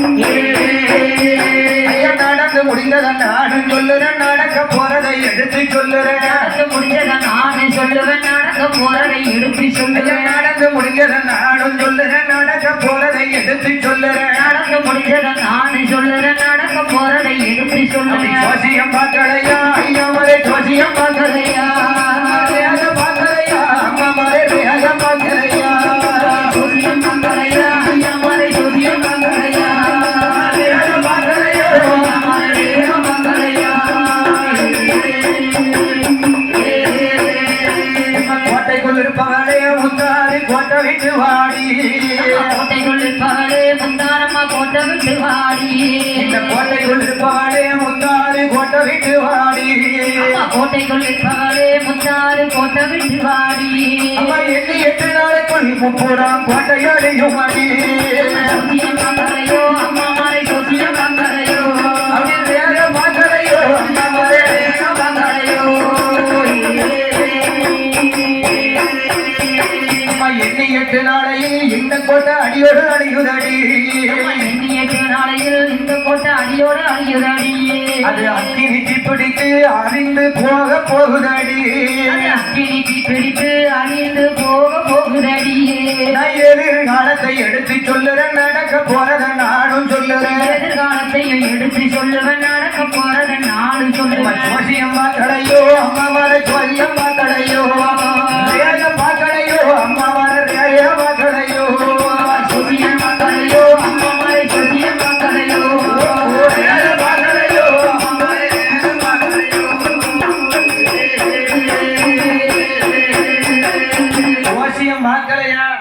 நடந்து. முடிந்ததன் நானும் சொல்லுறேன். நடக்க போறதை எடுத்து சொல்லுறேன். நடந்து முடிஞ்சத நானே சொல்லுவேன் நடக்க போறதை எடுத்து ஐயா சொல்லுவேன் நடந்து முடிந்ததன் நானும் சொல்லுறேன். நடக்க போறதை எடுத்து சொல்லுறேன். நடந்து முடிஞ்சத நானே சொல்லுவேன் நடக்க போறதை எடுத்து ஜோசியம் இருப்பவளே முத்தாரி கோட்டை விட்டு வாடி. கோட்டைக்குள் இருப்பவளே முந்தாரம்மா கோட்டை விட்டு வாடி. இந்த கோட்டைக்குள் இருப்பவளே முத்தாரி கோட்டை விட்டு வாடி. கோட்டைக்குள் இருப்பவளே முத்தாறு கோட்டை விட்டு வாடி எண்ணி எட்டு நாளைக்குள் முப்புறம் கோட்டையடையும் அடி எட்டு நாளையில் இந்த கோட்டை அடியோடு அடியுதடி எண்ணியட்டு நாளையில் இந்த கோட்டை அடியோடு அழியுதடியே அது அக்கினி பிடித்து அறிந்து போக போகுதடி. அது அக்கினிக்கு பிடித்து அழிந்து போக போகுதடியே நான் எதிர்காலத்தை எடுத்து சொல்லுறேன் நடக்க போறத நானும் சொல்லுறேன். எதிர்காலத்தையும் எடுத்து சொல்லுவேன் நடக்க போறத நானும் சொல்லுவேன். ஜோசியம்மா கடையோ அம்மா की हम बात करें यार